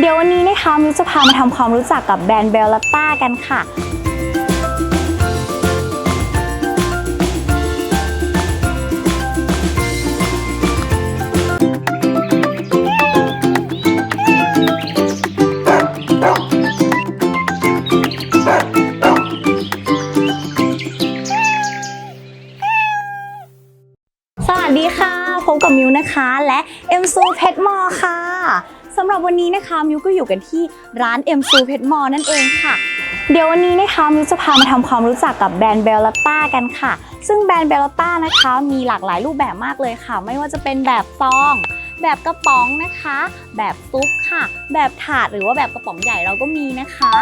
เดี๋ยววันนี้นะคะมิวจะพามาทำความรู้จักกับแบรนด์เบลล t ต้ากันค่ะสวัสดีค่ะ พบกับมิวนะคะ และเอ็มซูเพชรมอค่ะ สำหรับวันนี้นะคะมิวก็อยู่กันที่ร้านเอ็มซูเพชรมอนั่นเองค่ะเดี๋ยววันนี้นะคะมิวจะพามาทำความรู้จักกับแบรนด์เบลล t ต้ากันค่ะ ซึ่งแบรนด์เบลล t ต้านะคะมีหลากหลายรูปแบบมากเลยค่ะ ไม่ว่าจะเป็นแบบซอง แบบกระป๋องนะคะ แบบซุปค่ะ แบบถาดหรือว่าแบบกระป๋องใหญ่เราก็มีนะคะ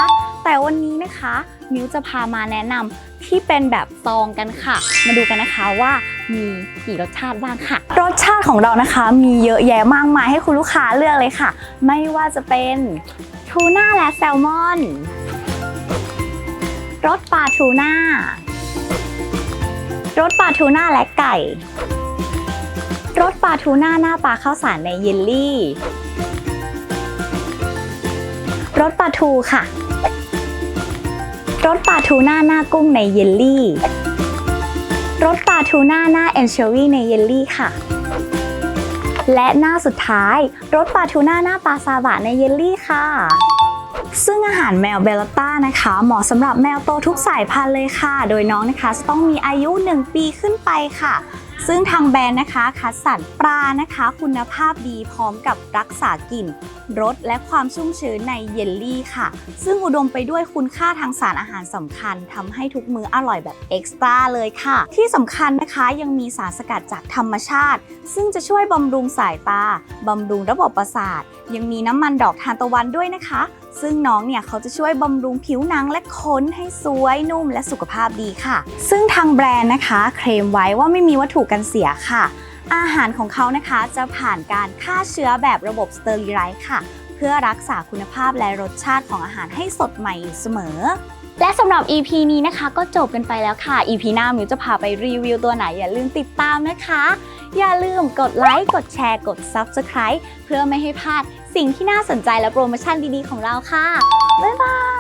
แต่วันนี้นะคะมิวจะพามาแนะนำที่เป็นแบบซองกันค่ะ มาดูกันนะคะว่ามีกี่รสชาติบ้างค่ะ รสชาติของเรานะคะ มีเยอะแยะมากมายให้คุณลูกค้าเลือกเลยค่ะ ไม่ว่าจะเป็นทูน่าและแซลมอนรสปลาทูน่ารสปลาทูน่าและไก่ รสปลาทูน่าหน้าปลาข้าวสารในเยลลี่รสปลาทูค่ะรสปลาทูน่าหน้ากุ้งในเยลลี่รสปลาทูน่าหน้าแอนโชวีในเยลลี่ค่ะ และหน้าสุดท้ายรสปลาทูน่าหน้าปลาซาบะในเยลลี่ค่ะ ซึ่งอาหารแมวเบลลต้านะคะ เหมาะสำหรับแมวโตทุกสายพันธุ์เลยค่ะ โดยน้องนะคะจะต้องมีอายุ 1 ปีขึ้นไปค่ะ ซึ่งทางแบรนด์นะคะคัดสรรปลานะคะ คุณภาพดีพร้อมกับรักษากลิ่นรสและความชุ่มชื้นในเยลลี่ค่ะ ซึ่งอุดมไปด้วยคุณค่าทางสารอาหารสำคัญทำให้ทุกมื้ออร่อยแบบเอ็กซ์ตร้าเลยค่ะ ที่สำคัญนะคะยังมีสารสกัดจากธรรมชาติ ซึ่งจะช่วยบำรุงสายตาบำรุงระบบประสาท ยังมีน้ำมันดอกทานตะวันด้วยนะคะ ซึ่งน้องเนี่ยเขาจะช่วยบำรุงผิวหนังและขนให้สวยนุ่มและสุขภาพดีค่ะ ซึ่งทางแบรนด์นะคะ เคลมไว้ว่าไม่มีวัตถุกันเสียค่ะ อาหารของเขานะคะจะผ่านการฆ่าเชื้อแบบระบบสเตอริไลซ์ค่ะ เพื่อรักษาคุณภาพและรสชาติของอาหารให้สดใหม่อยู่เสมอและสำหรับ EP นี้นะคะก็จบกันไปแล้วค่ะ EP หน้ามิวจะพาไปรีวิวตัวไหนอย่าลืมติดตามนะคะ อย่าลืมกดไลค์ กดแชร์ กด Subscribe เพื่อไม่ให้พลาดสิ่งที่น่าสนใจและโปรโมชั่นดีๆของเราค่ะ บ๊ายบาย